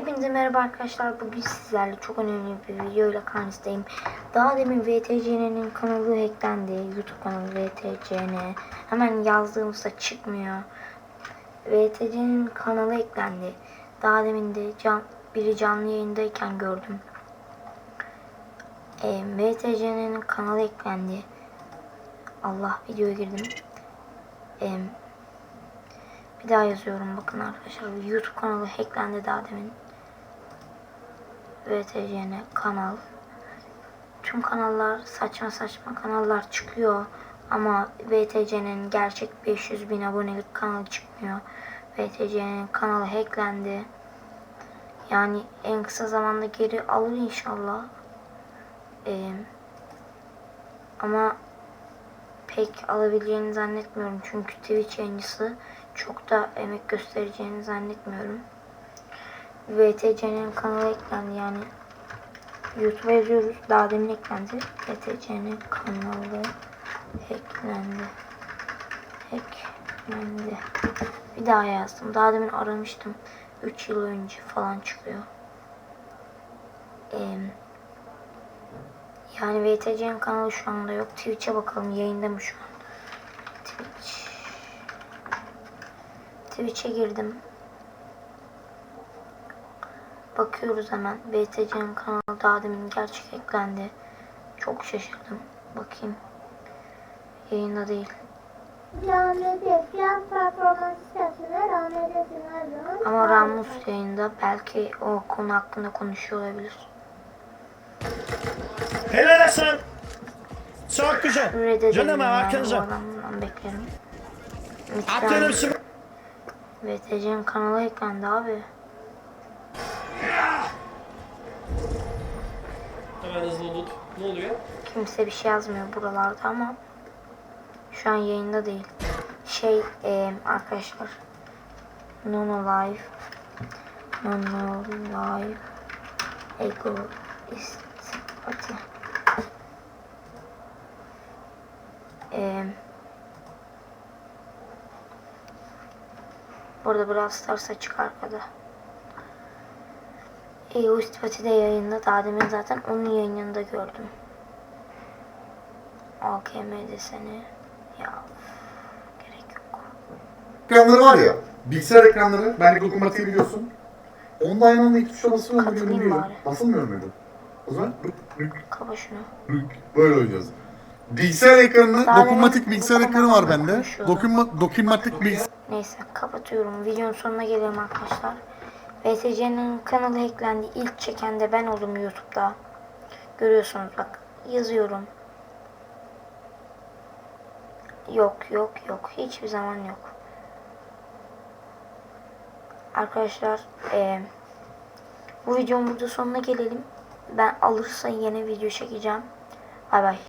Hepinize merhaba arkadaşlar. Bugün sizlerle çok önemli bir video ile karşınızdayım. Daha demin VTCN'nin kanalı hacklendi. YouTube kanalı VTCN. Hemen yazdığımızda çıkmıyor. VTCN'nin kanalı hacklendi. Daha demin de can, biri canlı yayındayken gördüm. E, VTCN'nin kanalı hacklendi. Allah videoya girdim. E, bir daha yazıyorum bakın arkadaşlar. YouTube kanalı hacklendi daha demin. VTCN kanal. Tüm kanallar saçma saçma kanallar çıkıyor. Ama VTC'nin gerçek 500 bin abonelik kanalı çıkmıyor. VTC'nin kanalı hacklendi. Yani en kısa zamanda geri alır inşallah. Ee, ama pek alabileceğini zannetmiyorum. Çünkü Twitch yayıncısı çok da emek göstereceğini zannetmiyorum. VTC'nin kanalı eklendi yani. YouTube'a yazıyoruz. Daha demin eklendi. VTC'nin kanalı eklendi. Eklendi. Bir daha yazdım. Daha demin aramıştım. 3 yıl önce falan çıkıyor. Ee, yani VTC'nin kanalı şu anda yok. Twitch'e bakalım yayında mı şu an? Twitch. Twitch'e girdim. Bakıyoruz hemen. VTC'nin kanalı daha demin gerçek eklendi. Çok şaşırdım. Bakayım. Yayında değil. Ama Ramus yayında. Belki o konu hakkında konuşuyor olabilir. Helal Hasan. Çok güzel. Canım arkanıza. beklerim. Süm- VTC'nin kanalı eklendi abi. Hemen hızlı tut. Ne oluyor? Kimse bir şey yazmıyor buralarda ama şu an yayında değil. Şey eee, arkadaşlar Nono Live Nono Live Ego Pati Eee Burada Brawl Stars açık arkada. Ego İstipati de yayında. Daha demin zaten onun yayınında gördüm. AKM deseni. Ya gerek yok. ekranları var ya, bilgisayar ekranları, ben dokunmatiği biliyorsun. Onda aynı anda iki tuşa basıyorum mu Katılayım bari. Basılmıyor muydu? O zaman Kapa şunu. böyle oynayacağız. Bilgisayar ekranı, Daha dokunmatik bilgisayar ekranı var bende. Dokunma, dokunmatik bilgisayar Neyse kapatıyorum. Videonun sonuna geliyorum arkadaşlar. VTC'nin kanalı hacklendi. İlk çeken de ben oldum YouTube'da. Görüyorsunuz bak. Yazıyorum. Yok yok yok. Hiçbir zaman yok. Arkadaşlar eee, bu videonun burada sonuna gelelim. Ben alırsa yine video çekeceğim. Bay bay.